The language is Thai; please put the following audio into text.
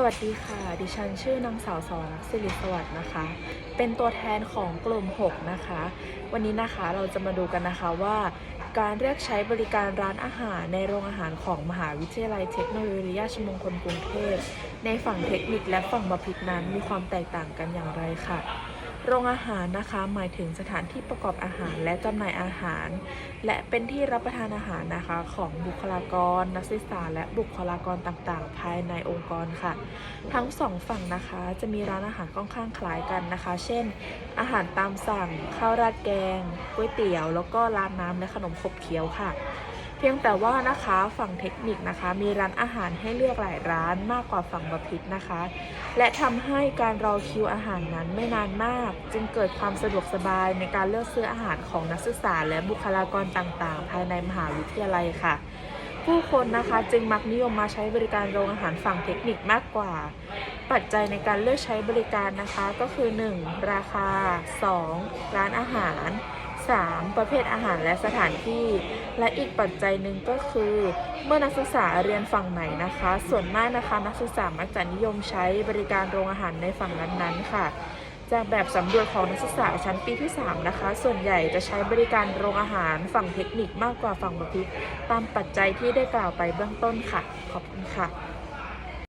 สวัสดีค่ะ ดิฉันชื่อนางสาวสวรสิริสวัสดิ์นะคะ เป็นตัวแทนของกลุ่ม 6 นะคะ วันนี้นะคะเราจะมาดูกันนะคะว่า การเรียกใช้บริการร้านอาหารในโรงอาหารของมหาวิทยาลัยเทคโนโลยีราชมงคลกรุงเทพในฝั่งเทคนิคและฝั่งบัพิตนั้นมีความแตกต่างกันอย่างไรค่ะ โรงอาหารนะคะหมายถึงสถานที่ประกอบอาหารและจำหน่ายอาหาร และเป็นที่รับประทานอาหารนะคะของบุคลากร นักศึกษา และบุคลากรต่างๆ ภายในองค์กรค่ะ ทั้งสองฝั่งนะคะจะมีร้านอาหารค่อนข้างคล้ายกันนะคะ เช่น อาหารตามสั่งข้าวราดแกงก๋วยเตี๋ยว แล้วก็ร้านน้ำและขนมขบเคี้ยวค่ะ เพียงแต่ว่านะคะฝั่งเทคนิคนะคะ มีร้านอาหารให้เลือกหลายร้านมากกว่าฝั่งบพิตรนะคะ และทำให้การรอคิวอาหารนั้นไม่นานมาก จึงเกิดความสะดวกสบายในการเลือกซื้ออาหารของนักศึกษา และบุคลากรต่างๆ ภายในมหาวิทยาลัยค่ะผู้คนนะคะจึงมักนิยมมาใช้บริการโรงอาหารฝั่งเทคนิคมากกว่า ปัจจัยในการเลือกใช้บริการนะคะก็คือ 1. ราคา 2. ร้านอาหาร 3. ประเภทอาหารและสถานที่ และอีกปัจจัยหนึ่งก็คือ เมื่อนักศึกษาเรียนฝั่งไหนนะคะ ส่วนมากนะคะนักศึกษามักจะนิยมใช้บริการโรงอาหารในฝั่งนั้นๆค่ะ จากแบบสำรวจของนักศึกษาชั้นปีที่ 3 นะคะ ส่วนใหญ่จะใช้บริการโรงอาหารฝั่งเทคนิคมากกว่าฝั่งบัพิตตามปัจจัยที่ได้กล่าวไปเบื้องต้นค่ะ ขอบคุณค่ะ